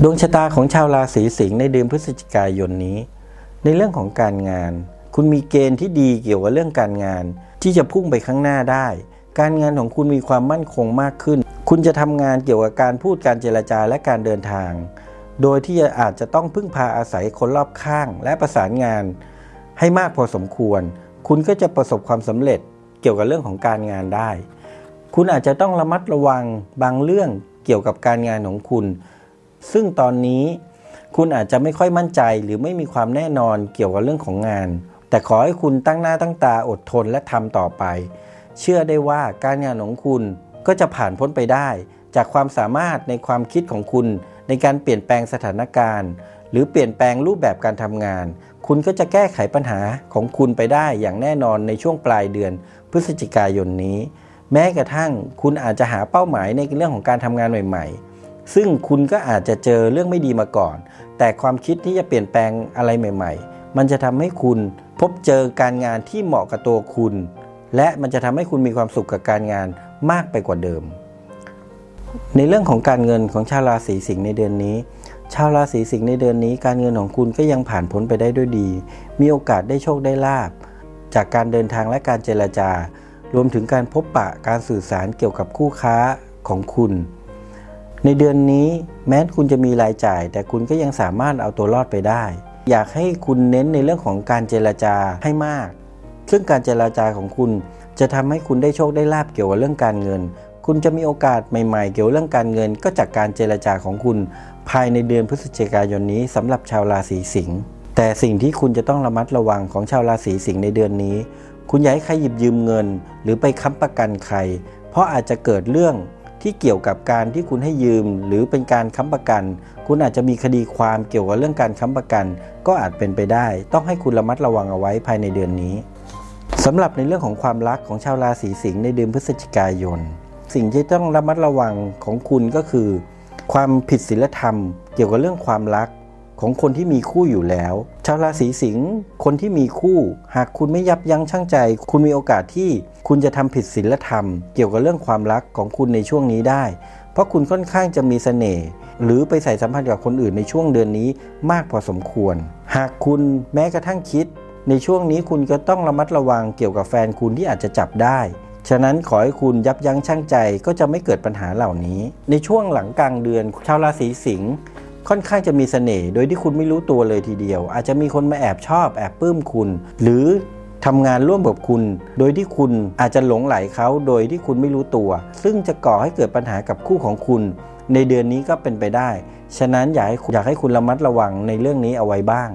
ดวงชะตาของชาวราศีสิงห์ในเดือนพฤศจิกายนนี้ ในเรื่องของการงาน คุณมีเกณฑ์ที่ดีเกี่ยวกับเรื่องการงาน ที่จะพุ่งไปข้างหน้าได้ การงานของคุณมีความมั่นคงมากขึ้น คุณจะทำงานเกี่ยวกับการพูดการเจรจาและการเดินทาง โดยที่อาจจะต้องพึ่งพาอาศัยคนรอบข้าง และประสานงาน ให้มากพอสมควร คุณก็จะประสบความสำเร็จเกี่ยวกับเรื่องของการงานได้ คุณอาจจะต้องระมัดระวังบางเรื่องเกี่ยวกับการงานของคุณ ซึ่งตอนนี้คุณอาจจะไม่ค่อยมั่นใจหรือไม่มีความแน่นอนเกี่ยวกับเรื่องของงาน แต่ขอให้คุณตั้งหน้าตั้งตาอดทนและทำต่อไป เชื่อได้ว่าการงานของคุณก็จะผ่านพ้นไปได้ จากความสามารถในความคิดของคุณ ในการเปลี่ยนแปลงสถานการณ์ หรือเปลี่ยนแปลงรูปแบบการทำงาน คุณก็จะแก้ไขปัญหาของคุณไปได้อย่างแน่นอนในช่วงปลายเดือน พฤศจิกายนนี้ แม้กระทั่งคุณอาจจะหาเป้าหมายในเรื่องของการทำงานใหม่ๆ ซึ่งคุณก็อาจจะเจอเรื่องไม่ดีมาก่อน แต่ความคิดที่จะเปลี่ยนแปลงอะไรใหม่ ๆ มันจะทำให้คุณพบเจอการงานที่เหมาะกับตัวคุณ และมันจะทำให้คุณมีความสุขกับการงานมากไปกว่าเดิม ในเรื่องของการเงินของชาวราศีสิงห์ในเดือนนี้ ชาวราศีสิงห์ในเดือนนี้ การเงินของคุณก็ยังผ่านพ้นไปได้ด้วยดี มีโอกาสได้โชคได้ลาบจากการเดินทางและการเจรจา รวมถึงการพบปะการสื่อสารเกี่ยวกับคู่ค้าของคุณ ในเดือนนี้แม้คุณจะมีรายจ่าย แต่คุณก็ยังสามารถเอาตัวรอดไปได้ อยากให้คุณเน้นในเรื่องของการเจรจาให้มาก ซึ่งการเจรจาของคุณจะทำให้คุณได้โชคได้ลาบเกี่ยวกับเรื่องการเงิน คุณจะมีโอกาสใหม่ๆ เกี่ยวกับเรื่องการเงิน ก็จากการเจรจาของคุณ ภายในเดือนพฤศจิกายนนี้สำหรับชาวราศีสิงห์แต่สิ่งที่คุณจะต้องระมัดระวังของชาวราศีสิงห์ในเดือนนี้ คุณอย่าให้ใครหยิบยืมเงิน หรือไปค้ำประกันใคร เพราะอาจจะเกิดเรื่อง ที่เกี่ยวกับการที่คุณให้ยืม หรือเป็นการค้ำประกัน คุณอาจจะมีคดีความเกี่ยวกับเรื่องการค้ำประกัน ก็อาจเป็นไปได้ ต้องให้คุณระมัดระวังเอาไว้ภายในเดือนนี้สำหรับในเรื่องของความรักของชาวราศีสิงห์ในเดือนพฤศจิกายน สิ่งที่ต้องระมัดระวังของคุณก็คือ ความผิดศีลธรรม เกี่ยวกับเรื่องความรัก ของคนที่มีคู่อยู่แล้ว ชาวราศีสิงห์คนที่มีคู่ หากคุณไม่ยับยั้งชั่งใจ คุณมีโอกาสที่คุณจะทำผิดศีลธรรม เกี่ยวกับเรื่องความรักของคุณในช่วงนี้ได้ เพราะคุณค่อนข้างจะมีเสน่ห์หรือไปใส่สัมพันธ์กับคนอื่นในช่วงเดือนนี้มากพอสมควร หากคุณแม้กระทั่งคิด ในช่วงนี้คุณก็ต้องระมัดระวังเกี่ยวกับแฟนคุณที่อาจจะจับได้ฉะนั้นขอให้คุณยับยั้งชั่งใจก็จะไม่เกิดปัญหาเหล่านี้ ในช่วงหลังกลางเดือนชาวราศีสิงห์ ค่อนข้างจะมีเสน่ห์โดยที่คุณไม่รู้ตัวเลยทีเดียว อาจจะมีคนมาแอบชอบ แอบปลื้มคุณ หรือทำงานร่วมกับคุณ โดยที่คุณอาจจะหลงไหลเขาโดยที่คุณไม่รู้ตัว ซึ่งจะก่อให้เกิดปัญหากับคู่ของคุณ ในเดือนนี้ก็เป็นไปได้ ฉะนั้นอยากให้อยากให้คุณระมัดระวังในเรื่องนี้เอาไว้บ้าง